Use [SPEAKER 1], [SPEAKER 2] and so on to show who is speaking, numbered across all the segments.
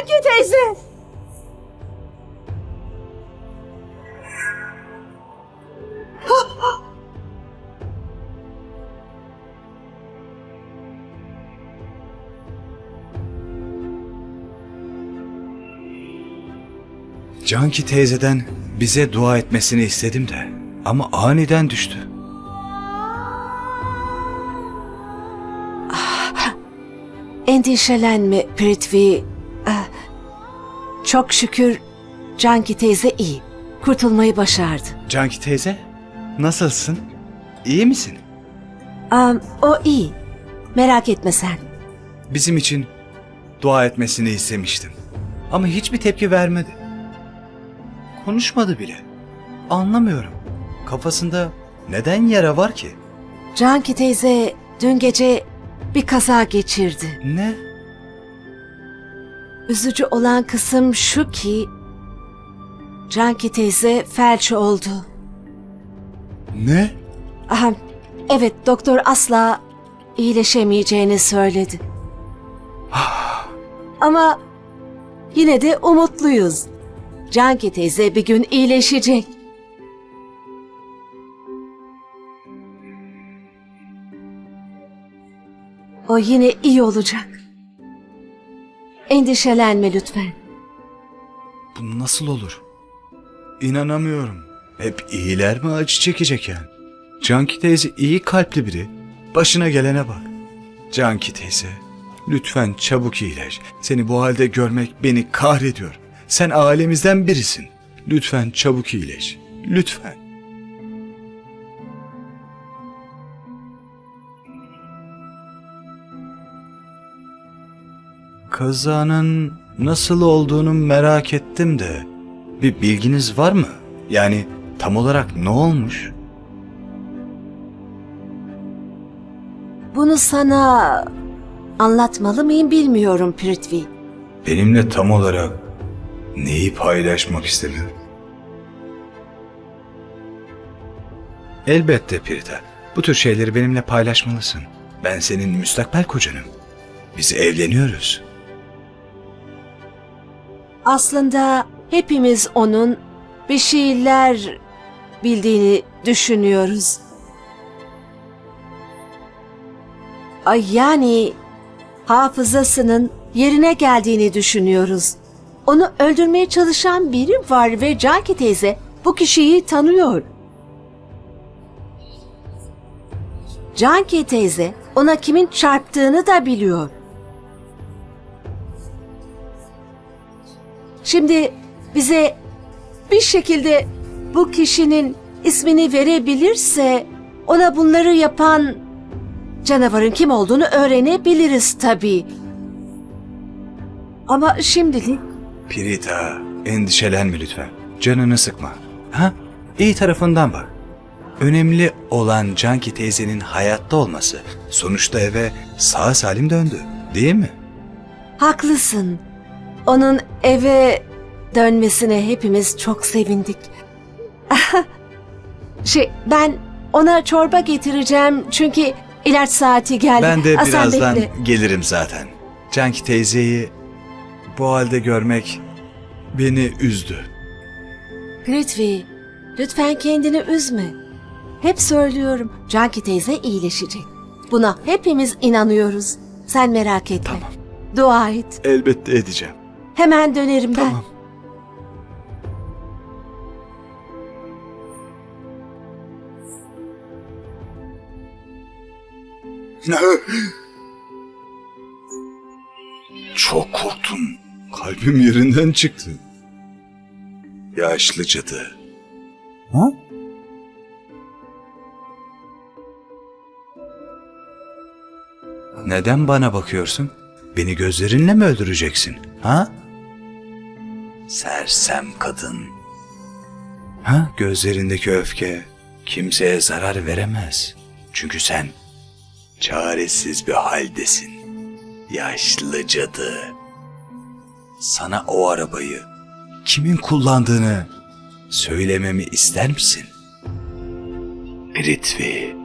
[SPEAKER 1] Canki teyze.
[SPEAKER 2] Canki teyzeden bize dua etmesini istedim de ama aniden düştü.
[SPEAKER 1] Endişelenme Prithvi. Çok şükür Canki teyze iyi. Kurtulmayı başardı.
[SPEAKER 2] Canki teyze, nasılsın? İyi misin?
[SPEAKER 1] Am, o iyi. Merak etme sen.
[SPEAKER 2] Bizim için dua etmesini istemiştim. Ama hiçbir tepki vermedi. Konuşmadı bile. Anlamıyorum. Kafasında neden yara var ki?
[SPEAKER 1] Canki teyze dün gece bir kaza geçirdi.
[SPEAKER 2] Ne?
[SPEAKER 1] Üzücü olan kısım şu ki Canki teyze felç oldu.
[SPEAKER 2] Ne?
[SPEAKER 1] Aha, evet doktor asla iyileşemeyeceğini söyledi. Ama yine de umutluyuz. Canki teyze bir gün iyileşecek. O yine iyi olacak. Endişelenme lütfen.
[SPEAKER 2] Bu nasıl olur? İnanamıyorum. Hep iyiler mi acı çekecek yani? Canki teyze iyi kalpli biri. Başına gelene bak. Canki teyze, lütfen çabuk iyileş. Seni bu halde görmek beni kahrediyor. Sen ailemizden birisin. Lütfen çabuk iyileş. Lütfen. Kazanın nasıl olduğunu merak ettim de bir bilginiz var mı? Yani tam olarak ne olmuş?
[SPEAKER 1] Bunu sana anlatmalı mıyım bilmiyorum Prithvi.
[SPEAKER 2] Benimle tam olarak neyi paylaşmak istedin? Elbette Pirita. Bu tür şeyleri benimle paylaşmalısın. Ben senin müstakbel kocanım. Biz evleniyoruz.
[SPEAKER 1] Aslında hepimiz onun bir şeyler bildiğini düşünüyoruz. Ay yani hafızasının yerine geldiğini düşünüyoruz. Onu öldürmeye çalışan biri var ve Canki teyze bu kişiyi tanıyor. Canki teyze ona kimin çarptığını da biliyor. Şimdi bize bir şekilde bu kişinin ismini verebilirse ona bunları yapan canavarın kim olduğunu öğrenebiliriz tabii. Ama şimdilik
[SPEAKER 2] Pirita, endişelenme lütfen. Canını sıkma. Ha? İyi tarafından bak. Önemli olan Canki teyzenin hayatta olması. Sonuçta eve sağ salim döndü. Değil mi?
[SPEAKER 1] haklısın. Onun eve dönmesine hepimiz çok sevindik. şey ben ona çorba getireceğim çünkü ilaç saati geldi.
[SPEAKER 2] Ben de
[SPEAKER 1] sen
[SPEAKER 2] birazdan
[SPEAKER 1] bekle.
[SPEAKER 2] gelirim zaten. Canki teyzeyi bu halde görmek beni üzdü.
[SPEAKER 1] Prithvi, lütfen kendini üzme. Hep söylüyorum, Canki teyze iyileşecek. Buna hepimiz inanıyoruz. Sen merak etme.
[SPEAKER 2] Tamam.
[SPEAKER 1] Dua et.
[SPEAKER 2] Elbette edeceğim.
[SPEAKER 1] Hemen dönerim ben.
[SPEAKER 2] Tamam. Çok korktum. Kalbim yerinden çıktı. Yaşlı cadı. Ha? Neden bana bakıyorsun? Beni gözlerinle mi öldüreceksin? Ha? Sersem kadın. Ha? Gözlerindeki öfke kimseye zarar veremez. Çünkü sen çaresiz bir haldesin. Yaşlı cadı. Sana o arabayı kimin kullandığını söylememi ister misin? Piritvi.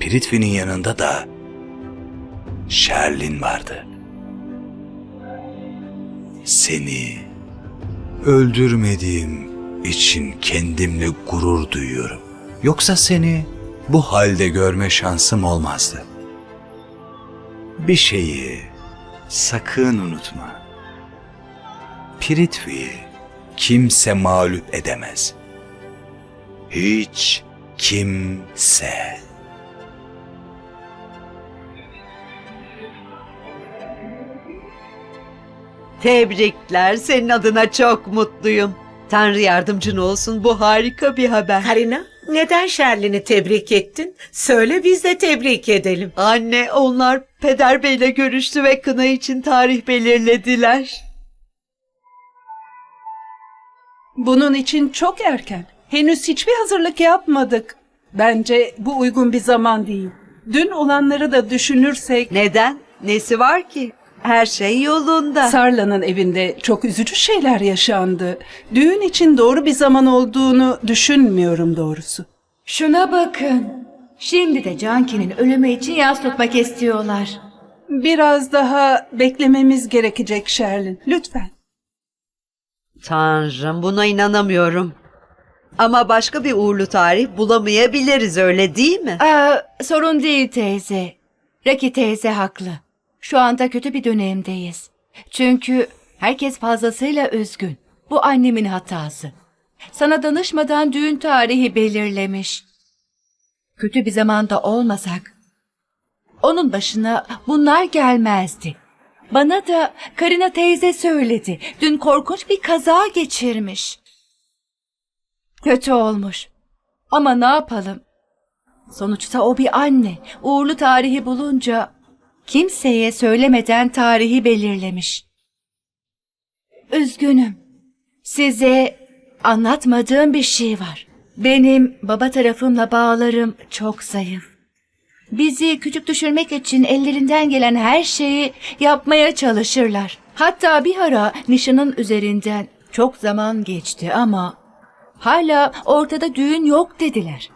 [SPEAKER 2] Piritvi'nin yanında da Sherlin vardı. Seni öldürmediğim için kendimle gurur duyuyorum. Yoksa seni bu halde görme şansım olmazdı. Bir şeyi sakın unutma. Piritvi'yi kimse mağlup edemez. Hiç kimse.
[SPEAKER 3] Tebrikler, senin adına çok mutluyum. Tanrı yardımcın olsun, bu harika bir haber.
[SPEAKER 4] Karina, neden Şerlin'i tebrik ettin? Söyle biz de tebrik edelim.
[SPEAKER 3] Anne, onlar Peder Bey'le görüştü ve kına için tarih belirlediler.
[SPEAKER 5] Bunun için çok erken. Henüz hiçbir hazırlık yapmadık. Bence bu uygun bir zaman değil. Dün olanları da düşünürsek
[SPEAKER 3] Neden? Nesi var ki? Her şey yolunda.
[SPEAKER 5] Sarla'nın evinde çok üzücü şeyler yaşandı. Düğün için doğru bir zaman olduğunu düşünmüyorum doğrusu.
[SPEAKER 6] Şuna bakın. Şimdi de Canki'nin ölümü için yas tutmak istiyorlar.
[SPEAKER 5] Biraz daha beklememiz gerekecek Şerlin. Lütfen.
[SPEAKER 3] Tanrım, buna inanamıyorum. Ama başka bir uğurlu tarih bulamayabiliriz, öyle değil mi?
[SPEAKER 6] Aa, sorun değil teyze. Raki teyze haklı. Şu anda kötü bir dönemdeyiz. Çünkü herkes fazlasıyla üzgün. Bu annemin hatası. Sana danışmadan düğün tarihi belirlemiş. Kötü bir zamanda olmasak, onun başına bunlar gelmezdi. Bana da Karina teyze söyledi. Dün korkunç bir kaza geçirmiş. Kötü olmuş. Ama ne yapalım? Sonuçta o bir anne. Uğurlu tarihi bulunca kimseye söylemeden tarihi belirlemiş. Üzgünüm. Size anlatmadığım bir şey var. Benim baba tarafımla bağlarım çok zayıf. Bizi küçük düşürmek için ellerinden gelen her şeyi yapmaya çalışırlar. Hatta bir ara nişanın üzerinden çok zaman geçti ama hala ortada düğün yok dediler.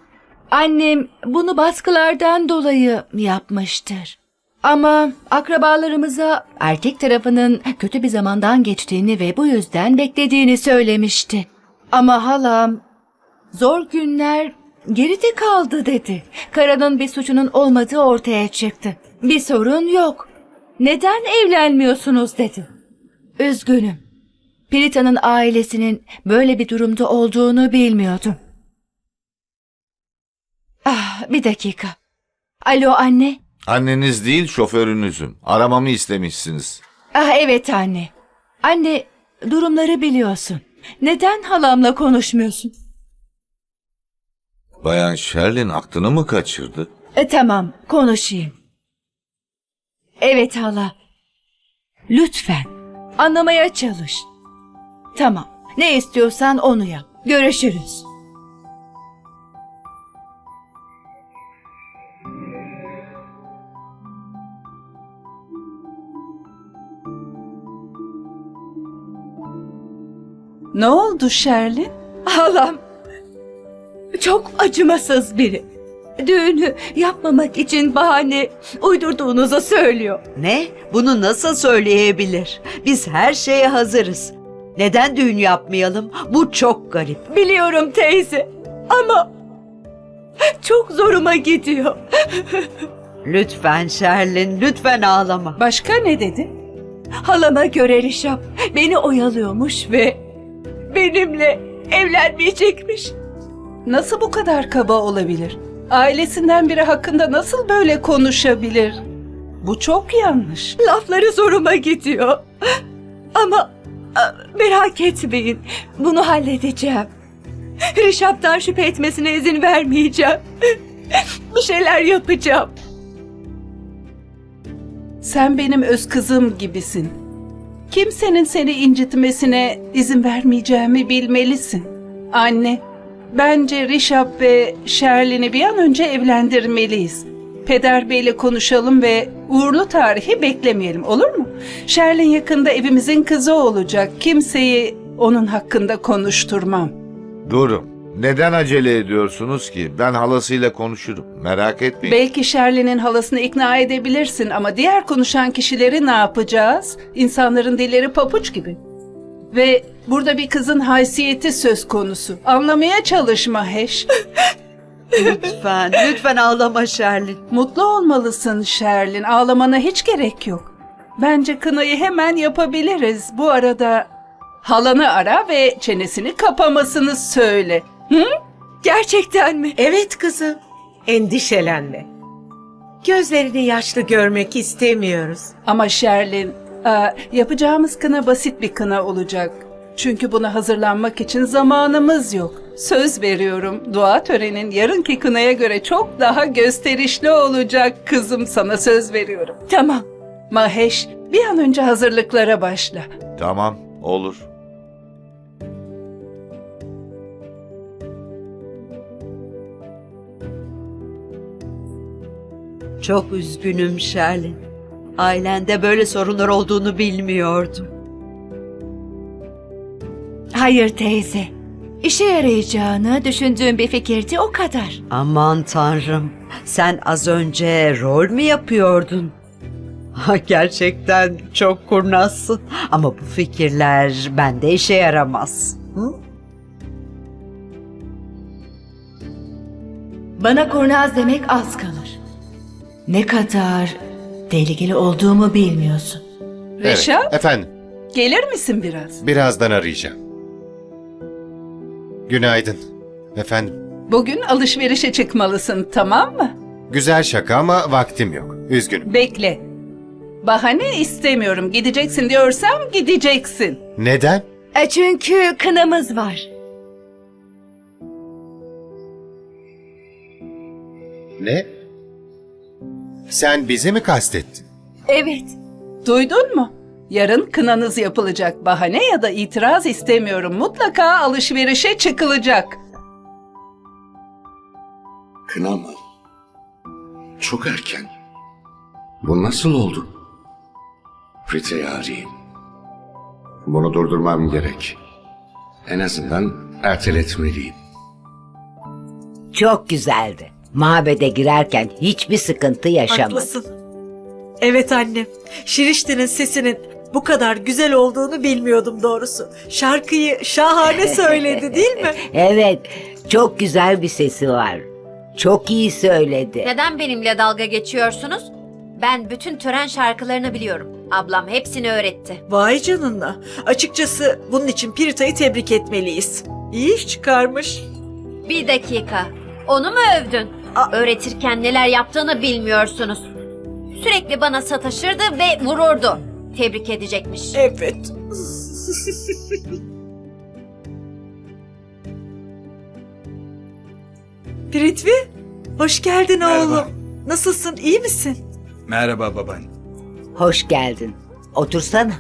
[SPEAKER 6] Annem bunu baskılardan dolayı yapmıştır. Ama akrabalarımıza erkek tarafının kötü bir zamandan geçtiğini ve bu yüzden beklediğini söylemişti. Ama halam zor günler geride kaldı dedi. Kara'nın bir suçunun olmadığı ortaya çıktı. Bir sorun yok. Neden evlenmiyorsunuz dedi. Üzgünüm. Pirita'nın ailesinin böyle bir durumda olduğunu bilmiyordum. Ah, bir dakika. Alo anne.
[SPEAKER 7] Anneniz değil şoförünüzüm. Aramamı istemişsiniz.
[SPEAKER 6] Ah evet anne. Anne, durumları biliyorsun. Neden halamla konuşmuyorsun?
[SPEAKER 7] Bayan Sherlin aklını mı kaçırdı?
[SPEAKER 6] E, tamam, konuşayım. Evet hala. Lütfen, anlamaya çalış. Tamam, ne istiyorsan onu yap. Görüşürüz.
[SPEAKER 5] Ne oldu Şerlin?
[SPEAKER 6] Halam çok acımasız biri. Düğünü yapmamak için bahane uydurduğunuzu söylüyor.
[SPEAKER 3] Ne? Bunu nasıl söyleyebilir? Biz her şeye hazırız. Neden düğün yapmayalım? Bu çok garip.
[SPEAKER 6] Biliyorum teyze ama çok zoruma gidiyor.
[SPEAKER 3] Lütfen Şerlin, lütfen ağlama.
[SPEAKER 5] Başka ne dedi?
[SPEAKER 6] Halama göre Rişap beni oyalıyormuş ve benimle evlenmeyecekmiş.
[SPEAKER 5] Nasıl bu kadar kaba olabilir? Ailesinden biri hakkında nasıl böyle konuşabilir? Bu çok yanlış.
[SPEAKER 6] Lafları zoruma gidiyor. Ama merak etmeyin. Bunu halledeceğim. Rişap'tan şüphe etmesine izin vermeyeceğim. Bir şeyler yapacağım.
[SPEAKER 5] Sen benim öz kızım gibisin. Kimsenin seni incitmesine izin vermeyeceğimi bilmelisin. Anne, bence Rişap ve Şerlin'i bir an önce evlendirmeliyiz. Peder Bey'le konuşalım ve uğurlu tarihi beklemeyelim olur mu? Şerlin yakında evimizin kızı olacak. Kimseyi onun hakkında konuşturmam.
[SPEAKER 7] Durun. Neden acele ediyorsunuz ki? Ben halasıyla konuşurum. Merak etmeyin.
[SPEAKER 5] Belki Şerli'nin halasını ikna edebilirsin ama diğer konuşan kişileri ne yapacağız? İnsanların dilleri papuç gibi. Ve burada bir kızın haysiyeti söz konusu. Anlamaya çalış Mahesh.
[SPEAKER 3] Lütfen, lütfen ağlama Şerlin.
[SPEAKER 5] Mutlu olmalısın Şerlin. Ağlamana hiç gerek yok. Bence kınayı hemen yapabiliriz. Bu arada halanı ara ve çenesini kapamasını söyle.
[SPEAKER 6] Gerçekten mi?
[SPEAKER 4] Evet kızım. Endişelenme. Gözlerini yaşlı görmek istemiyoruz.
[SPEAKER 5] Ama Şerlin, e, yapacağımız kına basit bir kına olacak. Çünkü buna hazırlanmak için zamanımız yok. Söz veriyorum, dua törenin yarınki kınaya göre çok daha gösterişli olacak kızım sana söz veriyorum.
[SPEAKER 6] Tamam.
[SPEAKER 5] Mahesh, bir an önce hazırlıklara başla.
[SPEAKER 7] Tamam, olur.
[SPEAKER 3] Çok üzgünüm Şerlin. Ailende böyle sorunlar olduğunu bilmiyordum.
[SPEAKER 6] Hayır teyze. İşe yarayacağını düşündüğüm bir fikirdi o kadar.
[SPEAKER 3] Aman tanrım. Sen az önce rol mü yapıyordun? Ha, gerçekten çok kurnazsın. Ama bu fikirler bende işe yaramaz. Hı?
[SPEAKER 6] Bana kurnaz demek az kalır. Ne kadar tehlikeli olduğumu bilmiyorsun.
[SPEAKER 5] Reşat,
[SPEAKER 8] Evet, efendim,
[SPEAKER 5] gelir misin biraz?
[SPEAKER 8] birazdan arayacağım. Günaydın. Efendim,
[SPEAKER 5] Bugün alışverişe çıkmalısın, tamam mı?
[SPEAKER 8] güzel şaka ama vaktim yok. Üzgünüm.
[SPEAKER 5] Bekle. Bahane istemiyorum. Gideceksin diyorsam gideceksin.
[SPEAKER 8] Neden?
[SPEAKER 6] E çünkü kınamız var.
[SPEAKER 8] Ne? Sen bizi mi kastettin?
[SPEAKER 6] Evet.
[SPEAKER 5] Duydun mu? Yarın kınanız yapılacak. Bahane ya da itiraz istemiyorum. Mutlaka alışverişe çıkılacak.
[SPEAKER 9] Kına mı? Çok erken. Bu nasıl oldu? Prita'yı arayayım. Bunu durdurmam gerek. En azından erteletmeliyim.
[SPEAKER 10] Çok güzeldi. Mabede girerken hiçbir sıkıntı yaşamadım.
[SPEAKER 11] Haklısın. Evet annem. Şirişti'nin sesinin bu kadar güzel olduğunu bilmiyordum doğrusu. Şarkıyı şahane söyledi değil mi?
[SPEAKER 10] Evet, çok güzel bir sesi var. Çok iyi söyledi.
[SPEAKER 12] Neden benimle dalga geçiyorsunuz? Ben bütün tören şarkılarını biliyorum. Ablam hepsini öğretti.
[SPEAKER 11] Vay canına. Açıkçası bunun için Pirita'yı tebrik etmeliyiz. İyi iş çıkarmış.
[SPEAKER 12] Bir dakika. Onu mu övdün? Öğretirken neler yaptığını bilmiyorsunuz. Sürekli bana sataşırdı ve vururdu. Tebrik edecekmiş.
[SPEAKER 11] Evet. Piritvi, hoş geldin
[SPEAKER 2] Merhaba.
[SPEAKER 11] oğlum. Nasılsın, iyi misin?
[SPEAKER 2] Merhaba babaanne.
[SPEAKER 10] Hoş geldin. Otursana.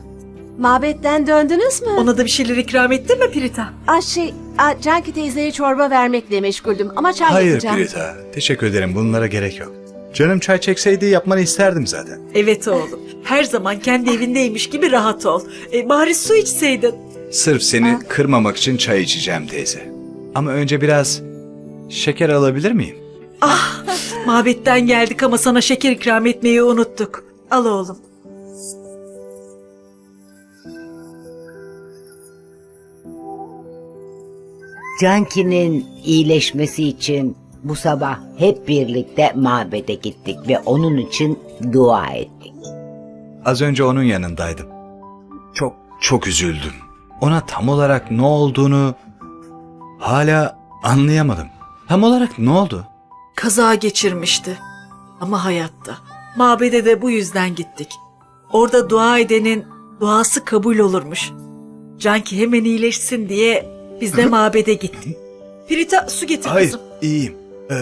[SPEAKER 1] Mabetten döndünüz mü?
[SPEAKER 11] Ona da bir şeyler ikram ettin mi Pirita?
[SPEAKER 1] Aa, şey, aa, Canki teyzeye çorba vermekle meşguldüm ama çay
[SPEAKER 2] Hayır
[SPEAKER 1] yapacağım.
[SPEAKER 2] Prita. Teşekkür ederim. Bunlara gerek yok. Canım çay çekseydi yapmanı isterdim zaten.
[SPEAKER 11] Evet oğlum. Her zaman kendi evindeymiş gibi rahat ol. E, bari su içseydin.
[SPEAKER 2] Sırf seni kırmamak için çay içeceğim teyze. Ama önce biraz şeker alabilir miyim?
[SPEAKER 11] Mabetten geldik ama sana şeker ikram etmeyi unuttuk. Al oğlum.
[SPEAKER 10] Canki'nin iyileşmesi için bu sabah hep birlikte mabede gittik ve onun için dua ettik.
[SPEAKER 2] Az önce onun yanındaydım. Çok çok üzüldüm. Ona tam olarak ne olduğunu hala anlayamadım. Tam olarak ne oldu?
[SPEAKER 11] Kaza geçirmişti. Ama hayatta. Mabede de bu yüzden gittik. Orada dua edenin duası kabul olurmuş. Canki hemen iyileşsin diye biz de mabede gittik. Pirita su getir
[SPEAKER 2] Hayır,
[SPEAKER 11] kızım.
[SPEAKER 2] iyiyim. Ee,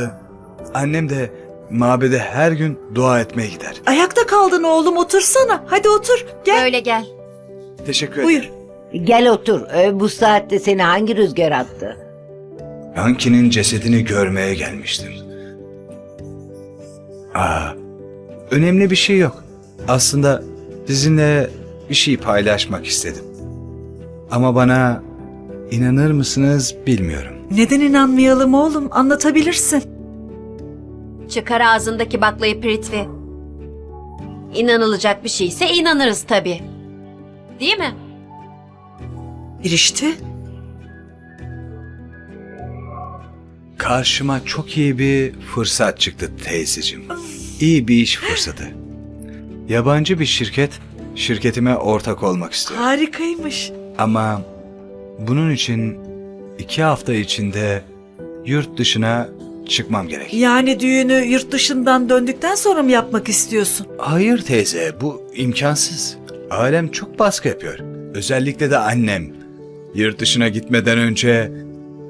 [SPEAKER 2] annem de mabede her gün dua etmeye gider.
[SPEAKER 11] Ayakta kaldın oğlum otursana. Hadi otur gel.
[SPEAKER 12] Öyle gel.
[SPEAKER 2] Teşekkür ederim.
[SPEAKER 11] Buyur.
[SPEAKER 10] Gel otur. Ee, Bu saatte seni hangi rüzgar attı?
[SPEAKER 2] Yanki'nin cesedini görmeye gelmiştim. Aa, önemli bir şey yok. Aslında sizinle bir şey paylaşmak istedim. Ama bana İnanır mısınız bilmiyorum.
[SPEAKER 11] Neden inanmayalım oğlum? Anlatabilirsin.
[SPEAKER 12] Çıkar ağzındaki baklayı Pritvi. İnanılacak bir şeyse inanırız tabii. Değil mi?
[SPEAKER 11] Birişti.
[SPEAKER 2] Karşıma çok iyi bir fırsat çıktı teyzeciğim. İyi bir iş fırsatı. Yabancı bir şirket şirketime ortak olmak istiyor.
[SPEAKER 11] Harikaymış.
[SPEAKER 2] Ama bunun için iki hafta içinde yurt dışına çıkmam gerek.
[SPEAKER 11] Yani düğünü yurt dışından döndükten sonra mı yapmak istiyorsun?
[SPEAKER 2] Hayır teyze bu imkansız. Ailem çok baskı yapıyor. Özellikle de annem. Yurt dışına gitmeden önce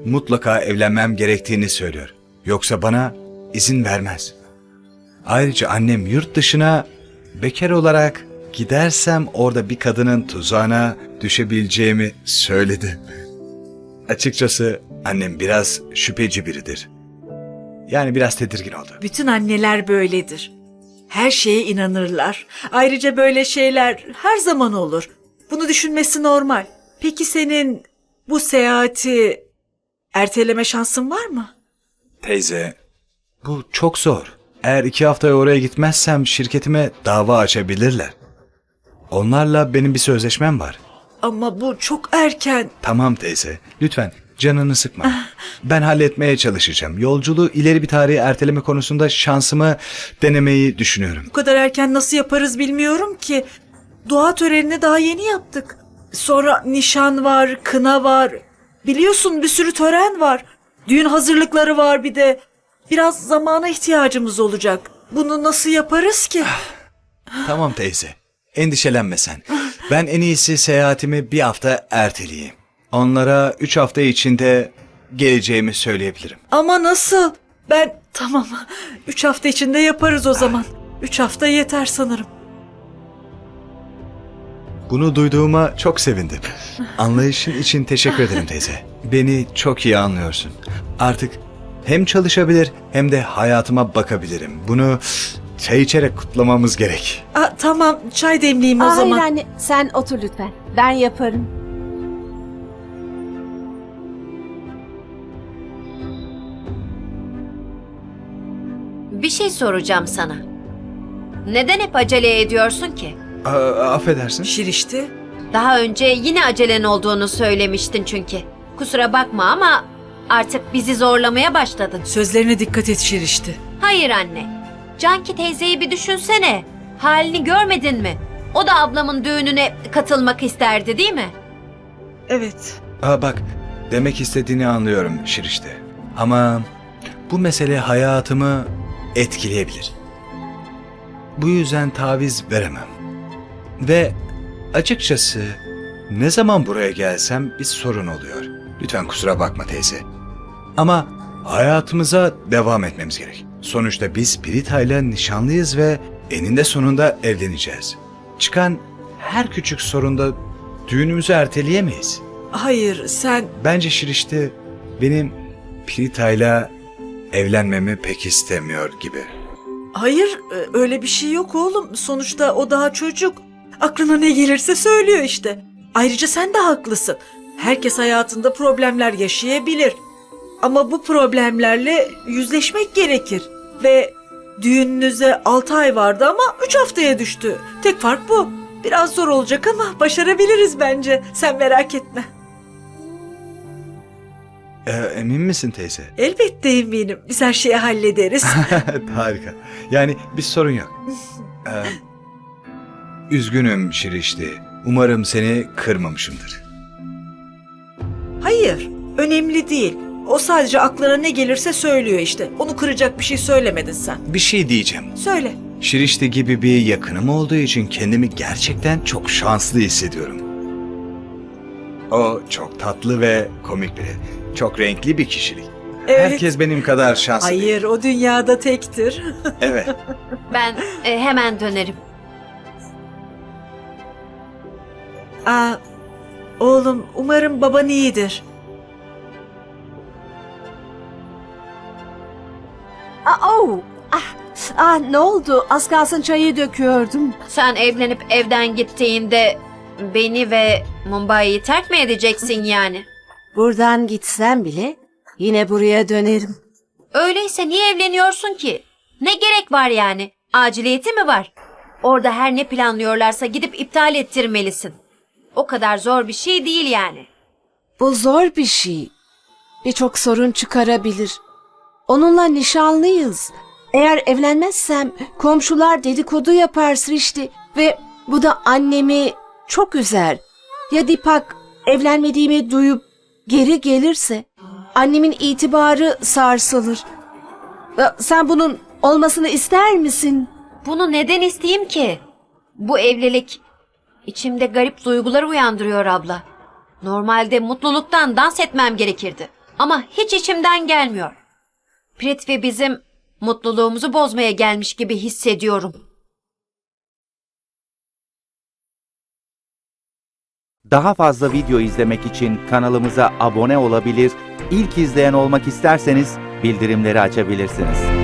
[SPEAKER 2] mutlaka evlenmem gerektiğini söylüyor. Yoksa bana izin vermez. Ayrıca annem yurt dışına bekar olarak gidersem orada bir kadının tuzağına düşebileceğimi söyledi. Açıkçası annem biraz şüpheci biridir. Yani biraz tedirgin oldu.
[SPEAKER 11] Bütün anneler böyledir. Her şeye inanırlar. Ayrıca böyle şeyler her zaman olur. Bunu düşünmesi normal. Peki senin bu seyahati erteleme şansın var mı?
[SPEAKER 2] Teyze, bu çok zor. Eğer iki haftaya oraya gitmezsem şirketime dava açabilirler. Onlarla benim bir sözleşmem var.
[SPEAKER 11] Ama bu çok erken.
[SPEAKER 2] Tamam teyze, lütfen canını sıkma. Ben halletmeye çalışacağım. Yolculuğu ileri bir tarihe erteleme konusunda şansımı denemeyi düşünüyorum.
[SPEAKER 11] Bu kadar erken nasıl yaparız bilmiyorum ki. Dua törenini daha yeni yaptık. Sonra nişan var, kına var. Biliyorsun bir sürü tören var. Düğün hazırlıkları var bir de. Biraz zamana ihtiyacımız olacak. Bunu nasıl yaparız ki?
[SPEAKER 2] Tamam teyze, endişelenme sen. Ben en iyisi seyahatimi bir hafta erteleyeyim. Onlara üç hafta içinde geleceğimi söyleyebilirim.
[SPEAKER 11] Ama nasıl? Ben tamam. Üç hafta içinde yaparız o zaman. Üç hafta yeter sanırım.
[SPEAKER 2] Bunu duyduğuma çok sevindim. Anlayışın için teşekkür ederim teyze. Beni çok iyi anlıyorsun. Artık hem çalışabilir hem de hayatıma bakabilirim. Bunu çay içerek kutlamamız gerek.
[SPEAKER 11] Aa, tamam çay demleyeyim o
[SPEAKER 1] Aa,
[SPEAKER 11] zaman.
[SPEAKER 1] Hayır anne sen otur lütfen. Ben yaparım.
[SPEAKER 12] Bir şey soracağım sana. Neden hep acele ediyorsun ki?
[SPEAKER 2] Aa, affedersin.
[SPEAKER 11] Şirişti.
[SPEAKER 12] Daha önce yine acelen olduğunu söylemiştin çünkü. Kusura bakma ama artık bizi zorlamaya başladın.
[SPEAKER 11] Sözlerine dikkat et Şirişti.
[SPEAKER 12] Hayır anne. Canki teyzeyi bir düşünsene. Halini görmedin mi? O da ablamın düğününe katılmak isterdi değil mi?
[SPEAKER 11] Evet.
[SPEAKER 2] Aa, bak demek istediğini anlıyorum Şirişte. Ama bu mesele hayatımı etkileyebilir. Bu yüzden taviz veremem. Ve açıkçası ne zaman buraya gelsem bir sorun oluyor. Lütfen kusura bakma teyze. Ama hayatımıza devam etmemiz gerek. Sonuçta biz Prita ile nişanlıyız ve eninde sonunda evleneceğiz. Çıkan her küçük sorunda düğünümüzü erteleyemeyiz.
[SPEAKER 11] Hayır sen
[SPEAKER 2] Bence Şirişte benim Prita'yla evlenmemi pek istemiyor gibi.
[SPEAKER 11] Hayır, e, öyle bir şey yok oğlum. Sonuçta o daha çocuk. Aklına ne gelirse söylüyor işte. Ayrıca sen de haklısın. Herkes hayatında problemler yaşayabilir. Ama bu problemlerle yüzleşmek gerekir. Ve düğününüze 6 ay vardı ama 3 haftaya düştü. Tek fark bu. Biraz zor olacak ama başarabiliriz bence. Sen merak etme.
[SPEAKER 2] Ee, emin misin teyze?
[SPEAKER 11] Elbette eminim. Biz her şeyi hallederiz.
[SPEAKER 2] Harika. Yani bir sorun yok. Ee, üzgünüm Şirişte. Umarım seni kırmamışımdır.
[SPEAKER 11] Hayır, önemli değil. O sadece aklına ne gelirse söylüyor işte. Onu kıracak bir şey söylemedin sen.
[SPEAKER 2] Bir şey diyeceğim.
[SPEAKER 11] Söyle.
[SPEAKER 2] Şirişte gibi bir yakınım olduğu için kendimi gerçekten çok şanslı hissediyorum. O çok tatlı ve komik biri. Çok renkli bir kişilik.
[SPEAKER 11] Evet.
[SPEAKER 2] Herkes benim kadar şanslı değil.
[SPEAKER 11] Hayır, o dünyada tektir.
[SPEAKER 2] Evet.
[SPEAKER 12] Ben e, hemen dönerim.
[SPEAKER 11] Aa, oğlum, umarım baban iyidir.
[SPEAKER 1] Aa, oh, ah, ah, ne oldu? Az kalsın çayı döküyordum.
[SPEAKER 12] Sen evlenip evden gittiğinde beni ve Mumbai'yi terk mi edeceksin yani?
[SPEAKER 1] Buradan gitsem bile yine buraya dönerim.
[SPEAKER 12] Öyleyse niye evleniyorsun ki? Ne gerek var yani? Aciliyeti mi var? Orada her ne planlıyorlarsa gidip iptal ettirmelisin. O kadar zor bir şey değil yani.
[SPEAKER 1] Bu zor bir şey. Birçok sorun çıkarabilir. Onunla nişanlıyız. Eğer evlenmezsem komşular dedikodu yapar Srişti ve bu da annemi çok üzer. Ya Dipak evlenmediğimi duyup geri gelirse annemin itibarı sarsılır. Ya Sen bunun olmasını ister misin?
[SPEAKER 12] Bunu neden isteyeyim ki? Bu evlilik içimde garip duygular uyandırıyor abla. Normalde mutluluktan dans etmem gerekirdi. Ama hiç içimden gelmiyor. Pritvi bizim mutluluğumuzu bozmaya gelmiş gibi hissediyorum.
[SPEAKER 13] Daha fazla video izlemek için kanalımıza abone olabilir, ilk izleyen olmak isterseniz bildirimleri açabilirsiniz.